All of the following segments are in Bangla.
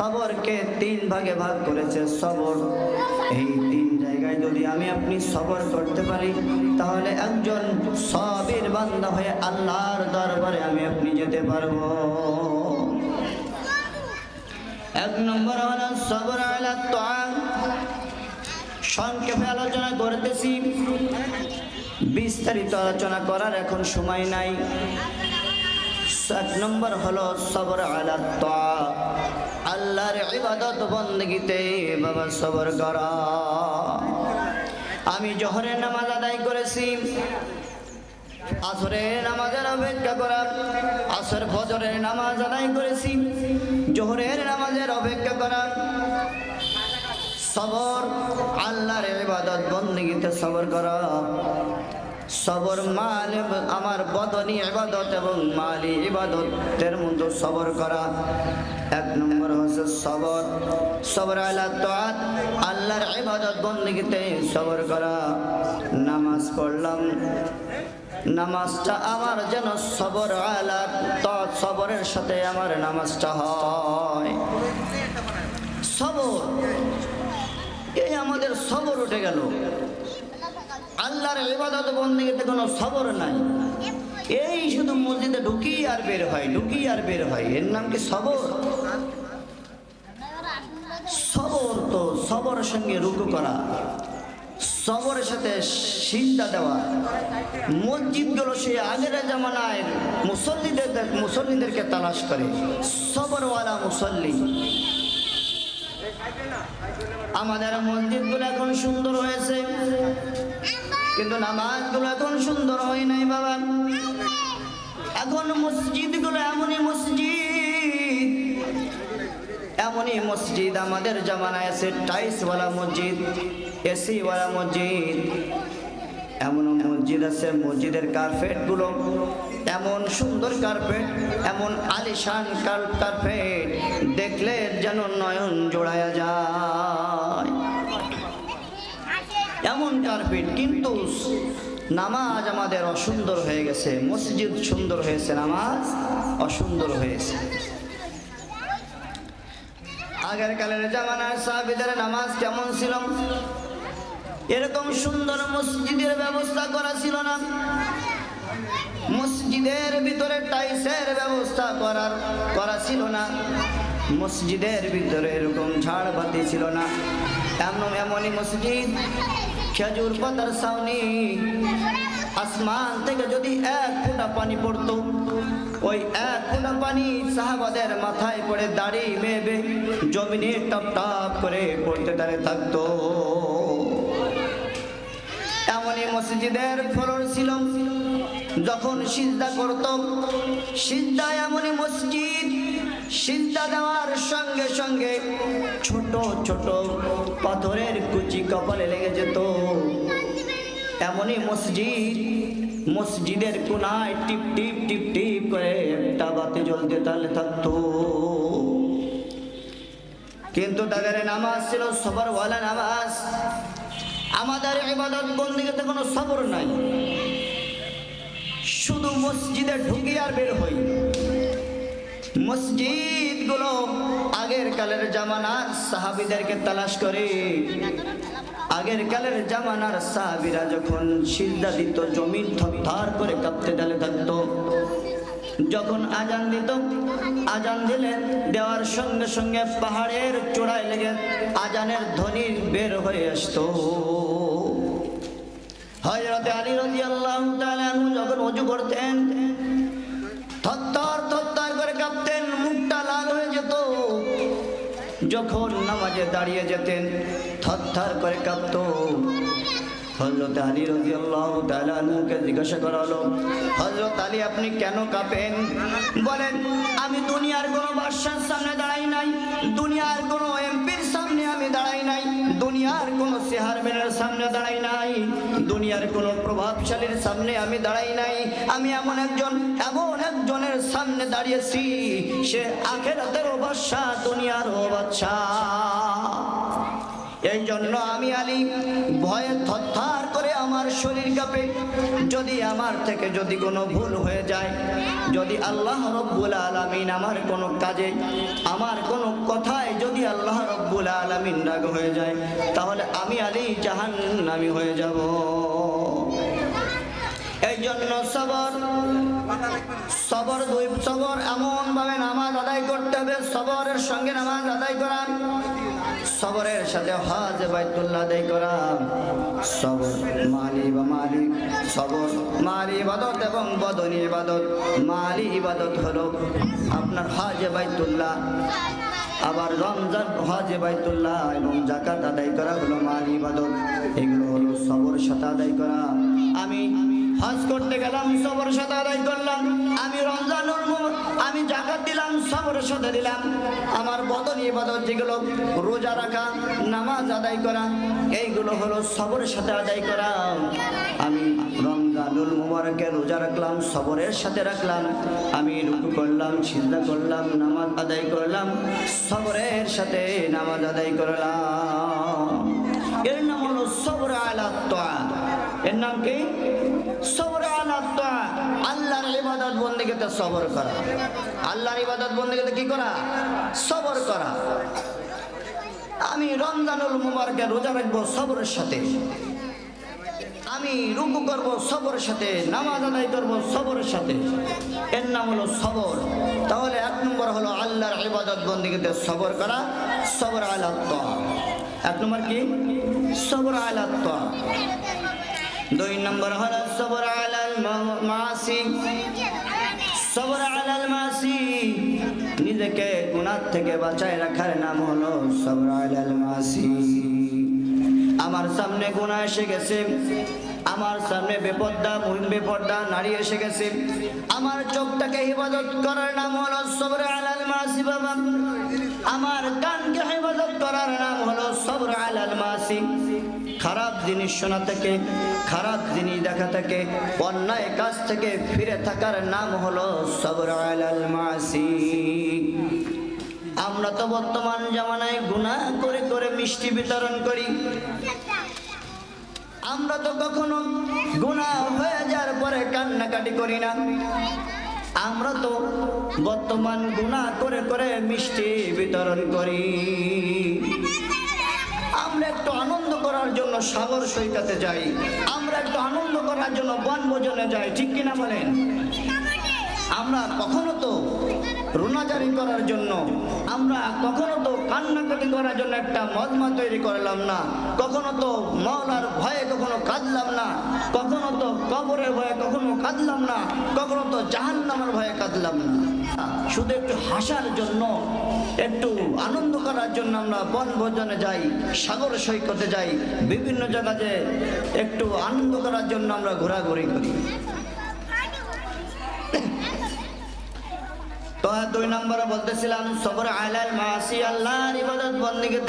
সবরকে তিন ভাগে ভাগ করেছে সবর। এই তিন জায়গায় যদি আমি আপনি সবর করতে পারি, তাহলে একজন সবের বান্দা হয়ে আল্লাহর দরবারে আমি আপনি যেতে পারব। এক নম্বর হল সবর সংক্ষেপে আলোচনা করতেছি। বিস্তারিত আলোচনা করার এখন সময় নাই। এক নম্বর হলো সবর আলা তাআ আল্লাহর ইবাদত বন্দগিতে বাবা সবর করা। আমি জহরের নামাজ আদায় করেছি। আসরের নামাজের অপেক্ষা করা। আসর ফজরের নামাজ আদায় করেছি। জোহরের নামাজের অপেক্ষা করা। সবর, আল্লাহর ইবাদত বন্দগিতে সবর করা। সবর মাল আমার বদনি ইবাদত এবং মালি ইবাদতের মধ্যে সবর করা। এক নম্বর হচ্ছে সবর। সবর আলা তাআত, আল্লাহর ইবাদত বন্দগিতে সবর করা। নামাজ পড়লাম। নামাজটা আমার যেন সবর আলা তাআত, সবরের সাথে আমার নামাজটা হয়। সবর। এই আমাদের সবর উঠে গেল। আল্লাহর ইবাদত বন্দীতে কোনো সবর নাই। এই শুধু মসজিদে ঢুকি আর বের হয় ঢুকি আর বের হয়। এর নাম কি সবর? সবর তো সবরের সঙ্গে রুকু করা, সবরের সাথে সিজদা দেওয়া। মসজিদগুলো সে আগের জামানায় মুসল্লিদের মুসল্লিদেরকে তালাশ করে। সবরওয়ালা মুসল্লি। আমাদের মসজিদগুলো এখন সুন্দর হয়েছে। কিন্তু নামাজগুলো এখন সুন্দর হয় নাই বাবা। এখন মসজিদগুলো এমনই মসজিদ এমনই মসজিদ আমাদের জামানায় আছে, টাইসওয়ালা মসজিদ, এসিওয়ালা মসজিদ। এমন মসজিদ আছে, মসজিদের কার্পেটগুলো এমন সুন্দর কার্পেট, এমন আলিশান কার্পেট, দেখলে যেন নয়ন জোড়ায়া যায়। কার্পেট কিন্তু নামাজ আমাদের অসুন্দর হয়ে গেছে, মসজিদ সুন্দর হয়েছে, নামাজ অসুন্দর হয়েছে। আগের কালের জামানার সাহাবিদের নামাজ কেমন ছিল? এরকম সুন্দর মসজিদের ব্যবস্থা করা ছিল না। মসজিদের ভিতরে টাইসের ব্যবস্থা করার, করা ছিল না। মসজিদের ভিতরে এরকম ঝাড় বাতি ছিল না। এমন, এমনই মসজিদ খেজুর পাতার ছাউনি। আসমান থেকে যদি এক ফোঁটা পানি পড়তো, ওই এক ফোঁটা পানি সাহাবাদের মাথায় পড়ে দাড়ি মেবে জমিনে টপ টপ করে পড়তে দাঁড়িয়ে থাকতো। এমনই মসজিদের ফলন ছিল। যখন সিজদা করত সিজদা এমনই মসজিদ সিজদা দেওয়ার সঙ্গে সঙ্গে ছোট ছোট পাথরের কুচি কপালে লেগে যেত। এমনই মসজিদ, মসজিদের কোনায় টিপ টিপ টিপ টিপ করে একটা বাতি জ্বলতে তাহলে থাকতো। কিন্তু তাদের নামাজ ছিল সবরওয়ালা নামাজ। আমাদের ইবাদত বন্দিতে কোনো সবর নাই। শুধু মসজিদে ঢুকি আর বের হই। মসজিদগুলো আগের কালের জামানার সাহাবিদেরকে তালাশ করে। আগের কালের জামানার সাহাবিরা যখন সিজদা দিত, জমিন থরথর করে কাঁপতে ডালে থাকতো। যখন আজান দিত, আজান দিলে দেওয়ার সঙ্গে সঙ্গে পাহাড়ের চূড়ায় লেগে আজানের ধ্বনি বের হয়ে আসতো। হজরতে আলী রাজি আল্লাহ যখন অজু করতেন যখন নামাজে দাঁড়িয়ে যেতেন, থরথর করে কাঁপত হজরত আলী রাজি আল্লাহ তালুকে জিজ্ঞাসা করা হলো হজরত আলী, আপনি কেন কাঁপেন? বলেন, আমি দুনিয়ার কোনো বাদশার সামনে দাঁড়াই নাই। দুনিয়ার কোনো দুনিয়ার কোনো চেয়ারম্যানের সামনে দাঁড়াই নাই। দুনিয়ার কোনো প্রভাবশালীর সামনে আমি দাঁড়াই নাই। আমি এমন একজন, এমন একজনের সামনে দাঁড়িয়েছি, সে আখেরাতেরও বাদশা দুনিয়ারও বাদশা এই জন্য আমি আলী, ভয়ে থরথার আমার শরীর কাঁপে। যদি আমার থেকে যদি কোনো ভুল হয়ে যায়, যদি আল্লাহ রব্বুল আলমিন আমার কোনো কাজে, আমার কোনো কথায় যদি আল্লাহ রব্বুল আলামিন রাগ হয়ে যায়, তাহলে আমি আলী জাহান্নামি হয়ে যাব। এই জন্য সবর সবর দুই, সবর এমন ভাবে নামাজ আদায় করতে হবে, সবরের সঙ্গে নামাজ আদায় করা। সবরের সাথে হজ বাইতুল্লাহ আদায় করা। সবর মালি বা মালি সবর মালি ইবাদত এবং বদনি ইবাদত। মালি ইবাদত হলো আপনার হজ বাইতুল্লাহ। আবার রমজান হজে বাইতুল্লাহ এবং জাকাত আদায় করা হলো মাল ইবাদত। এগুলো হলো সবর সাথে আদায় করা। আমি হজ করতে গেলাম, সবর সাথে আদায় করলাম। আমি রমজানুর মু- আমি জাকাত দিলাম, সবর সাথে দিলাম। আমার বদন ইবাদত যেগুলো, রোজা রাখা, নামাজ আদায় করা, এইগুলো হলো সবর সাথে আদায় করা। আমি রমজানুল মুবারকে রোজা রাখলাম, সবরের সাথে রাখলাম। আমি রুকু করলাম, সিজদা করলাম, নামাজ আদায় করলাম, সবরের সাথে নামাজ আদায় করলাম। এর নাম হলো সবর আলা তোয়া। এর নাম কি? সবর করা। কি করা? সবর করা। আমি রমজানুল মুবারকে রোজা রাখব সবরের সাথে। আমি রুকু করব সবরের সাথে। নামাজ আদায় করব সবরের সাথে। এর নাম হলো সবর। তাহলে এক নম্বর হলো আল্লাহর ইবাদত বন্দিগিতে সবর করা। সবর আলাত্ম এক নম্বর কি? সবর আলাত্ম দুই নম্বর হলো সবর আলাল মাসি। সবর আলাল মাসি। নিজেকে গুনাহ থেকে বাঁচায় রাখার নাম হলো সবর আলাল মাসি। আমার সামনে গুণা এসে গেছে। আমার সামনে বেপর্দা বেপর্দা, নারী এসে গেছে। আমার চোখটাকে হেফাজত করার নাম হলো সবর আলাল মাসি, বাবা। আমার কানকে হেফাজত করার নাম হলো সবর আলাল মাসি। খারাপ জিনিস শোনা থেকে, খারাপ জিনিস দেখা থেকে, অন্যায় কাজ থেকে ফিরে থাকার নাম হলো সবর মাসি। আমরা তো বর্তমান জামানায় গুনাহ করে করে মিষ্টি বিতরণ করি। আমরা তো কখনো গুনাহ হয়ে যাওয়ার পরে কান্নাকাটি করি না। আমরা তো বর্তমান গুনাহ করে করে মিষ্টি বিতরণ করি। আমরা একটু আনন্দ করার জন্য সাগর সৈকতে যাই। আমরা একটু আনন্দ করার জন্য বনভোজনে যাই, ঠিক কিনা বলেন? আমরা কখনো তো রোনাজারি করার জন্য, আমরা কখনো তো কান্নাকাটি করার জন্য একটা মজমা তৈরি করলাম না, কখনো তো মওলার ভয়ে কখনো কাঁদলাম না, কখনো তো কবরের ভয়ে কখনো কাঁদলাম না, কখনো তো জাহান্নামের ভয়ে কাঁদলাম না। শুধু একটু হাসার জন্য একটু আনন্দ করার জন্য আমরা বনভোজনে যাই, সাগর সৈকতে যাই, বিভিন্ন জায়গাতে একটু আনন্দ করার জন্য আমরা ঘোরাঘুরি করি। তো দুই নম্বরে বলতেছিলাম, সবর আলাল মাসি, আল্লাহর ইবাদত বন্দিকে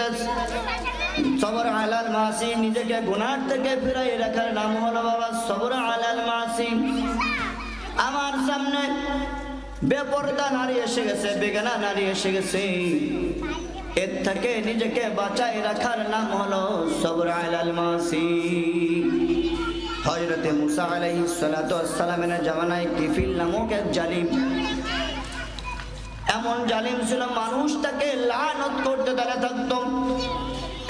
সবর আলাল মাসি, নিজেকে গুনার থেকে ফিরাই রাখার নাম হলো বাবা, সবর আলাল মাসি, আমার সামনে বেপরদা নারী এসে গেছে, বেগানা নারী এসে গেছে। এর থেকে নিজেকে বাঁচাই রাখার নাম হলো সবর আলাল মাসি। হজরতে মুসা আলাইহিস সালাতু ওয়াস সালামের জামানায় কিফিল নামক এক জালিম। এমন জালিম ছিল মানুষ তাকে লানত করতে তারা থাকতো।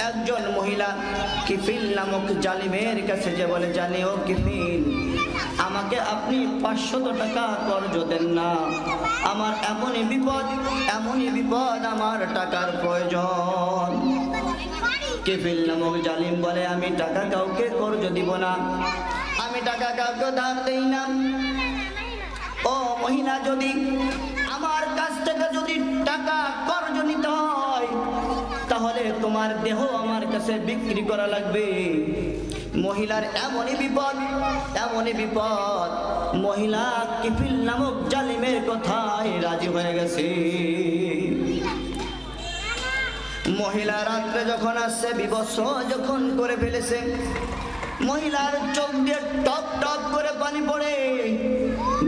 একজন মহিলা কিফিল নামক জালিমের কাছে যে বলে জানি ও কিফিল আমাকে আপনি পাঁচশত টাকা কর্জ দেন না। আমার এমনই বিপদ এমনই বিপদ আমার টাকার প্রয়োজন। কেফিল নামক জালিম বলে, আমি টাকা কাউকে কর্জ দিব না। আমি টাকা কাউকে ধার দেই না। ও মহিলা, যদি আমার কাছ থেকে যদি টাকা কর্জ নিতে হয়, তাহলে তোমার দেহ আমার কাছে বিক্রি করা লাগবে। মহিলার এমনই বিপদ এমনই বিপদ। মহিলা কিফিল নামক জালিমের কথায় রাজি হয়ে গেছে। মহিলা রাত্রে যখন আসছে বিবস্ত্র যখন করে ফেলেছে। মহিলার চোখ দিয়ে টপ টপ করে পানি পড়ে,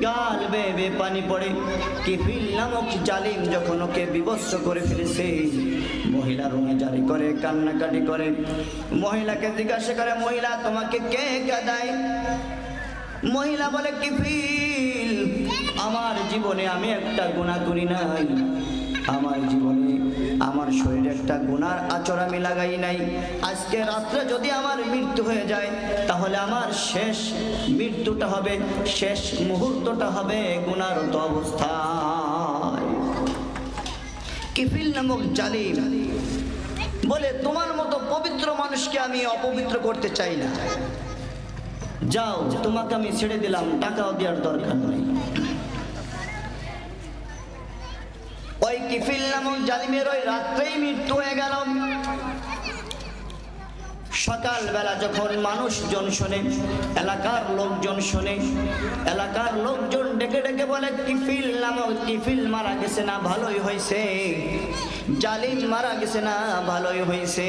গাল বেবে পানি পড়ে। কিফিল নামক জালিম যখন ওকে বিবস্ত্র করে ফেলেছে মহিলা রুমে জারি করে, কান্নাকাটি করে। মহিলাকে জিজ্ঞাসা করে, মহিলা, তোমাকে কে কাদায় মহিলা বলে, কিফিল, আমার জীবনে আমি একটা গুণা করি নাই। আমার জীবনে, আমার শরীরে একটা গুনার আচর আমি লাগাই নাই। আজকে রাত্রে যদি আমার মৃত্যু হয়ে যায়, তাহলে আমার শেষ মৃত্যুটা হবে, শেষ মুহূর্তটা হবে গুনার তো অবস্থায়। কিফিল নামক জালিম বলে, তোমার মতো পবিত্র মানুষকে আমি অপবিত্র করতে চাই না। যাও, তোমাকে আমি ছেড়ে দিলাম, টাকাও দেওয়ার দরকার নেই। ওই কিফিল নামক জালিমের ওই রাত্রেই মৃত্যু হয়ে গেল। সকালবেলা যখন মানুষজন শোনে, এলাকার লোকজন শোনে, এলাকার লোকজন ডেকে ডেকে বলে, কিফিল নামক কিফিল মারা গেছে না, ভালোই হয়েছে। জালিম মারা গেছে না, ভালোই হয়েছে।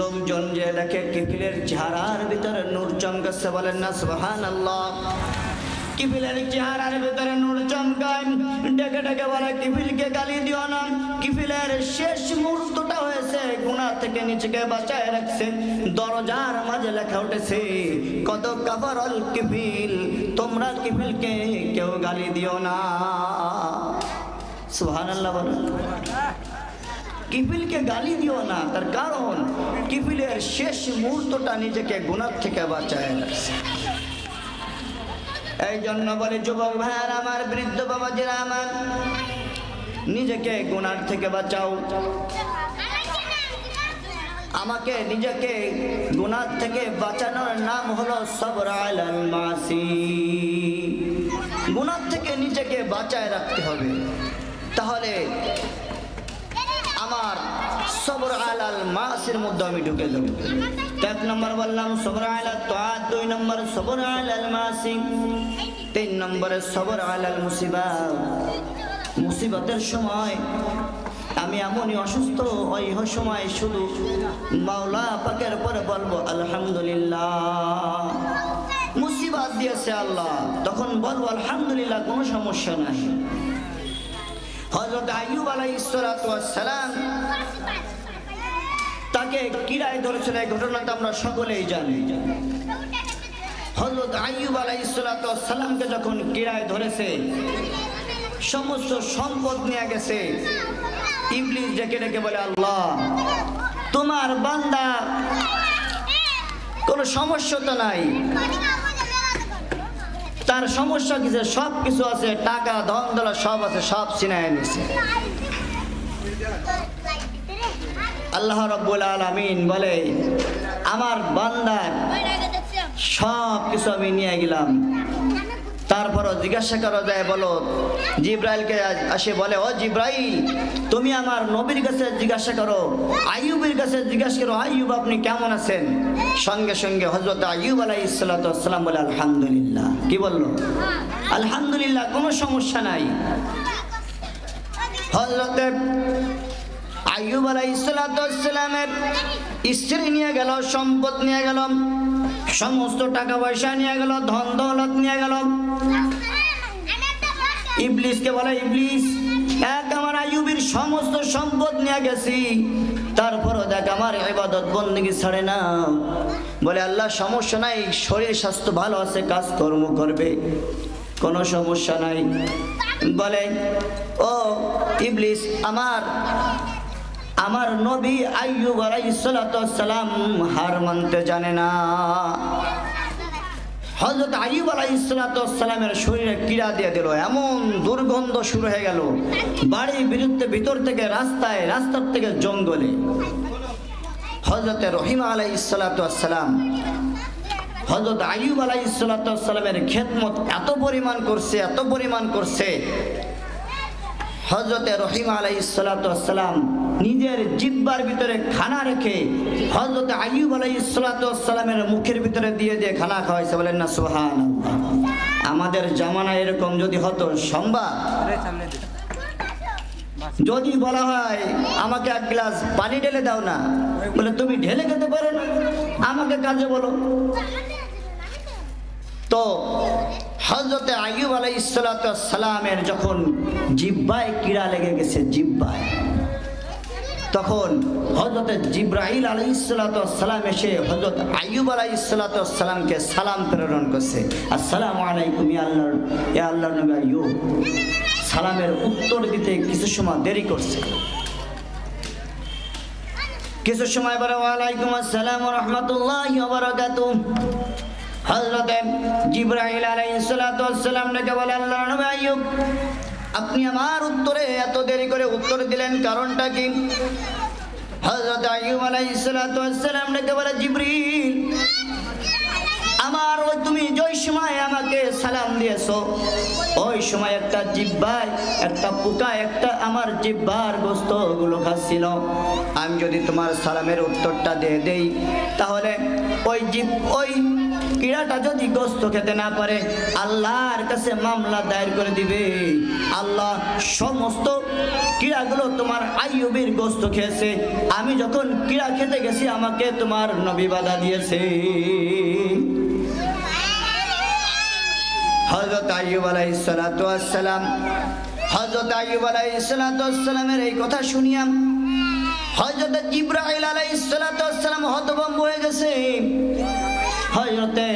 লোকজন যে দেখে কিফিলের চেহারার ভিতরে নূর চমকাচ্ছে বলেন না সুবহান আল্লাহ কিফিলের চেহারার ভিতরে নূর চমকায় ডেকে ডেকে বলে কিফিলকে গালি দিও না। কিফিলের শেষ মুহূর্তটা হয়েছে, গুনাহ থেকে নিজেকে বাঁচায় রাখছে। দরজার মাঝে লেখা উঠেছে, কত কাফারল কিফিল তোমরা কিফিলকে কেউ গালি দিও না। সুবহানাল্লাহ বলেন। কিফিলকে গালি দিও না, তার কারণ কিফিলের শেষ মুহূর্তটা নিজেকে গুণার থেকে বাঁচায় রাখছে। এই জন্য বলে, যুবক ভাইয়ার আমার বৃদ্ধ বাবাজিরা আমার। নিজেকে গুনার থেকে বাঁচাও। আমাকে নিজেকে গুনার থেকে বাঁচানোর নাম হলো সবর মাসি। গুনার থেকে নিজেকে বাঁচায় রাখতে হবে। তাহলে আমার সবর আলাল মাসের মধ্যে আমি ঢুকে যাব। এক নম্বর বললাম, সবর আলাল তোয়াত। দুই নম্বর, সবর আলাল মাসি। তিন নম্বরে, সবর আলাল মুসিবা মুসিবতের সময় আমি এমনই অসুস্থ, ওই সময় শুধু মাওলা পাকের পরে বলব, আলহামদুলিল্লাহ। মুসিবাত দিয়েছে আল্লাহ। তখন বলব, আলহামদুলিল্লাহ, কোনো সমস্যা নাই। হজরত আইয়ুব আলাইহিস সালাম তাকে কিরায় ধরেছিল এই ঘটনাটা আমরা সকলেই জানি। হজরত আইয়ুব আলাইহিস সালামকে যখন কিরায় ধরেছে, সমস্ত সম্পদ নিয়ে গেছে। ইবলিস ডেকে ডেকে বলে, আল্লাহ, তোমার বান্দা, কোনো সমস্যা তো নাই। তার সমস্যা কিছু সব কিছু আছে, টাকা, ধন দলা সব আছে, সব চিনায় নিছে। আল্লাহ রব্বুল আলমিন বলে, আমার বান্দার সব কিছু আমি নিয়ে গেলাম। তারপরও জিজ্ঞাসা করা যায়, বলো, জিব্রাইলকে আসে বলে, ও জিব্রাইল, তুমি আমার নবীর কাছে জিজ্ঞাসা করো, আইয়ুবের কাছে জিজ্ঞাসা করো, আইয়ুব, আপনি কেমন আছেন? সঙ্গে সঙ্গে হজরত আইয়ুব আলাই ইসলাতাম বলে, আলহামদুলিল্লাহ। কি বলল? আলহামদুলিল্লাহ, কোনো সমস্যা নাই। হজরতে আইয়ুব আলাই ইসলাতামের স্ত্রী নিয়ে গেল, সম্পদ নিয়ে গেল। সমস্ত টাকা পয়সা নিয়ে গেল, ধন দৌলত নিয়ে গেল। ইবলিসকে বলে ইবলিস এক আমার আয়ুবের সমস্ত সম্পদ নিয়ে গেছি। তারপরও দেখ আমার ইবাদত বন্দিগি ছাড়ে না। বলে, আল্লাহ, সমস্যা নাই, শরীর স্বাস্থ্য ভালো আছে, কাজকর্ম করবে। কোনো সমস্যা নাই। বলে, ও ইবলিস আমার আমার নবী আইয়ুব আলাইসালাম হার মানতে জানে না। হজরত আইয়ুব আলাইসালামের শরীরে কিরা দিয়ে দিল? এমন দুর্গন্ধ শুরু হয়ে গেল। বাড়ির বিরুদ্ধে ভিতর থেকে রাস্তায়, রাস্তার থেকে জঙ্গলে। হজরত রহিমা আলাই সালাম হজরত আইয়ুব আলাই সালামের খেদমত এত পরিমাণ করছে, এত পরিমাণ করছে হজরতে রহিমা আলাই সালাম নিজের জিব্বার ভিতরে খানা রেখে হজরত আইয়ুব আলাই সালামের মুখের ভিতরে দিয়ে দিয়ে খানা খাওয়াইছে। বলেন না সোহান আমাদের জামানা এরকম যদি হতো সম্বাদ যদি বলা হয়, আমাকে এক গ্লাস পানি ঢেলে দাও না, বলে তুমি ঢেলে খেতে পারো না। আমাকে কাজে বলো। তো হজরতে আইয়ুব আলাই সালামের যখন জিব্বায় কিড়া লেগে গেছে, জিব্বায়, তখন হজরত জিব্রাহিল আলাই সালাম এসে হজরত আইয়ুব আলাই সালামকে সালাম প্রেরণ করছে। আসসালামু আলাইকুম আল্লাহর, ইয়া আল্লাহর নবী সালামের উত্তর দিতে কিছু সময় দেরি করছে। কিছু সময় পরে, ওয়ালাইকুম আসসালাম রহমতুল্লাহ আলাইহিস সালাতু ওয়াসসালাম ডেকে বলে, আল্লাহর নবী আইয়ুব, আপনি আমার উত্তরে এত দেরি করে উত্তর দিলেন কারণটা কি? হযরত আইয়ুব ডেকে বলে, জিবরিল, আমার ওই তুমি যেই সময় আমাকে সালাম দিয়েছ, ওই সময় একটা জিব্বায়, একটা পোকা একটা আমার জিব্বার গোস্তগুলো খাচ্ছিল আমি যদি তোমার সালামের উত্তরটা দিয়ে দেই, তাহলে ওই জিব, ওই কিড়াটা যদি গোস্ত খেতে না পারে, আল্লাহর কাছে মামলা দায়ের করে দিবে। আল্লাহ সমস্ত কিড়াগুলো তোমার আইয়ুবের গোস্ত খেয়েছে। আমি যখন কিড়া খেতে গেছি, আমাকে তোমার নবী বাধা দিয়েছে। হজরত আইয়ুব আলাইহিস সালাতু ওয়াসসালাম হজরত আইয়ুব আলাই সালাতু ওয়াসসালামের এই কথা শুনিয়াম হজরত জিব্রাইল আলাইহিস সালাতু ওয়াসসালাম হতভম্ব হয়ে গেছে। হজরতে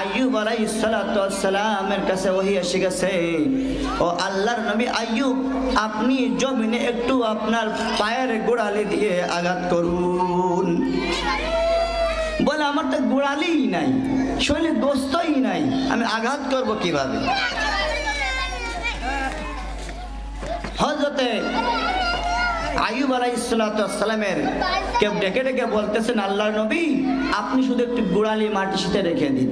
আইয়ুব আলাইহিস সালাতু ওয়াসসালামের কাছে ওহী এসে গেছে। ও আল্লাহর নবী আইয়ুব, আপনি জমিনে একটু আপনার পায়ের গোড়ালি দিয়ে আঘাত করুন। বলে, আমার তো গোড়ালিই নাই, শরীরে দোস্তই নাই, আমি আঘাত করব কীভাবে? হজরতে আয়ুব আলাইসালামের কেউ ডেকে ডেকে বলতেছেন আল্লাহ নবী, আপনি শুধু একটু গোড়ালি মাটি সাথে রেখে দিন।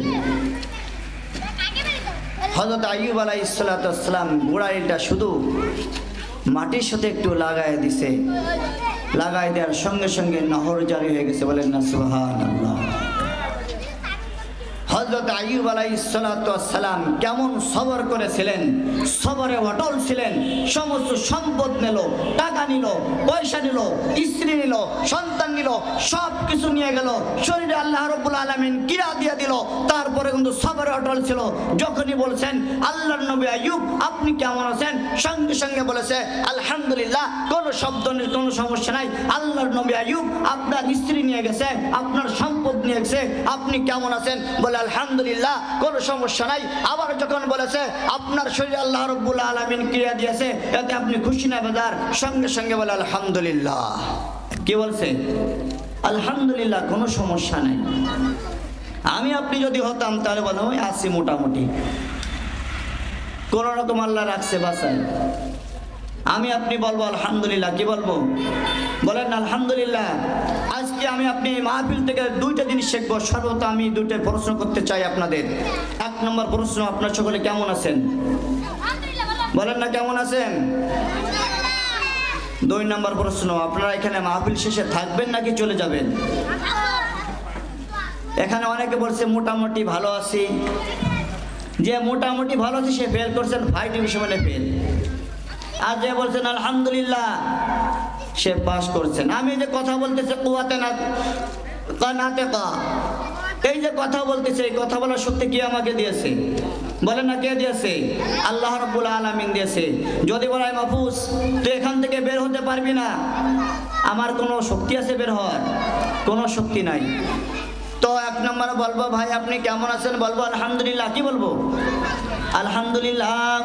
হজরত আয়ুব আলাইসালাম গোড়ালিটা শুধু মাটির সাথে একটু লাগাই দিছে। লাগাই দেওয়ার সঙ্গে সঙ্গে নহর জারি হয়ে গেছে। বলেন না সুহান আল্লাহ হজরত আইব আলাইসালাম কেমন সবর করেছিলেন? সবরে অটল ছিলেন, সমস্ত সম্পদ নিল, টাকা নিল, পয়সা নিল, স্ত্রী নিল, সন্তান নিল সব কিছু নিয়ে গেল। শরীরে আল্লাহ রব্বুল আলমিন কিরা দিয়ে দিল, তারপরে কিন্তু সবরে অটল ছিল। যখনই বলছেন, আল্লাহর নবী আইয়ুব, আপনি কেমন আছেন? সঙ্গে সঙ্গে বলেছে, আলহামদুলিল্লাহ, কোনো শব্দ নেই কোনো সমস্যা নাই। আল্লাহর নবী আইয়ুব আপনার স্ত্রী নিয়ে গেছে, আপনার সম্পদ নিয়ে গেছে, আপনি কেমন আছেন? বলে আলহামদুলিল্লাহ, কোনো সমস্যা নাই। আবার যখন বলেছে, আপনার শরীরে আল্লাহ রব্বুল আলমিন ক্রিয়া দিয়েছে, এতে আপনি খুশি না বেদার সঙ্গে সঙ্গে বলে, আলহামদুলিল্লাহ। কি বলছে? আলহামদুলিল্লাহ, কোনো সমস্যা নাই। আমি, আপনি যদি হতাম, তাহলে ওই আসি মোটামুটি। কোন রকম আল্লাহ রাখছে বাসায় আমি, আপনি বলব, আলহামদুলিল্লাহ। কি বলব? বলেন, আলহামদুলিল্লাহ। আজকে আমি আপনি মাহফিল থেকে দুইটা জিনিস শিখব। সর্বত আমি দুইটা প্রশ্ন করতে চাই আপনাদের। এক নম্বর প্রশ্ন, আপনার সকলে কেমন আছেন? বলেন না কেমন আছেন? দুই নম্বর প্রশ্ন, আপনারা এখানে মাহফিল শেষে থাকবেন নাকি চলে যাবেন? এখানে অনেকে বলছে, মোটামুটি ভালো আছি। যে মোটামুটি ভালো আছে, সে ফেল করছেন ফাইভ ডিভিশনে ফেল আর যে বলছেন, আলহামদুলিল্লাহ। সে পাস করছেন। আমি যে কথা বলতেছে, কুয়াতে না কা এই যে কথা বলতেছে, এই কথা বলার শক্তি কি আমাকে দিয়েছে? বলে না কে দিয়েছে? আল্লাহ রব্বুল আলামিন দিয়েছে। যদি বলাই মাহফুজ, তুই এখান থেকে বের হতে পারবি না। আমার কোনো শক্তি আছে বের হওয়ার? কোনো শক্তি নাই। তো এক নম্বরে বলব, ভাই, আপনি কেমন আছেন? বলব, আলহামদুলিল্লাহ। কি বলব? আলহামদুলিল্লাহ।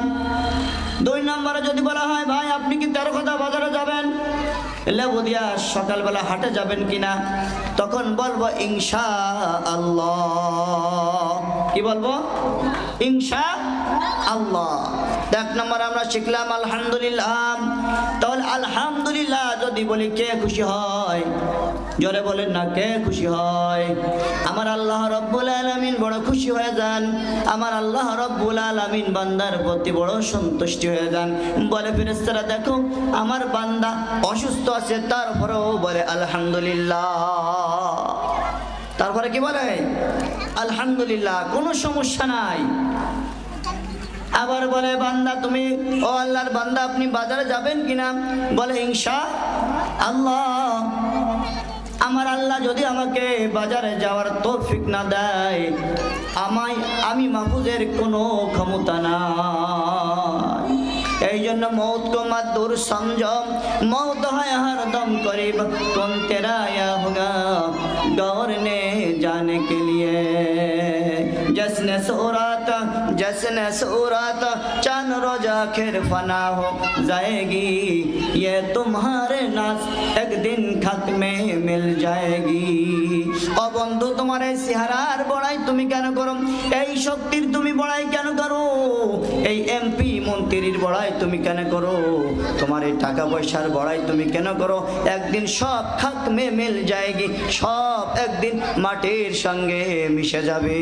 দুই নম্বরে যদি বলা হয়, ভাই, আপনি কি তেরো কথা বাজারে যাবেন? লেবু সকালবেলা হাটে যাবেন কিনা? তখন বলব, ইনশা আল্লাহ। কি বলব? ইনশা আল্লাহ। এক নম্বর আমরা শিখলাম, আলহামদুলিল্লাহ। তাহলে আলহামদুলিল্লাহ যদি বলি, কে খুশি হয়? জোরে বলেন না, কে খুশি হয়? আমার আল্লাহ রব্বুল আলমিন বড় খুশি হয়ে যান। আমার আল্লাহ রব্বুল আলমিন বান্দার প্রতি বড় সন্তুষ্টি হয়ে যান। বলে ফেরেস্তারা দেখো, আমার বান্দা অসুস্থ আছে, তারপরেও বলে, আলহামদুলিল্লাহ। তারপরে কি বলে? আলহামদুলিল্লাহ, কোনো সমস্যা নাই। আবার বলে, বান্দা, তুমি, ও আল্লাহর বান্দা, আপনি বাজারে যাবেন কিনা? বলে হিংসা আল্লাহ। আমার আল্লাহ যদি আমাকে বাজারে যাওয়ার তৌফিক না দেয়, আমায়, আমি মাহুদের কোনো ক্ষমতা না এই জন্য মৌত কো মাদুর সমঝম মৌত হয় হার দম করিব, কোন তেরা হোগা গৌর নে জানে কে লিয়ে। জসনে সোরা था जैसन सूरत चन रोज आखिर फना हो जाएगी ये तुम्हारे नाच एक दिन खत में मिल जाएगी ও বন্ধু তোমার এই চেহারার বড়াই তুমি কেন করো এই শক্তির তুমি বড়াই কেন করো এই এমপি মন্ত্রীর বড়াই তুমি কেন করো তোমার এই টাকা পয়সার বড়াই তুমি কেন করো একদিন সব খাক মে মিল যায়গি সব একদিন মাটির সঙ্গে মিশে যাবে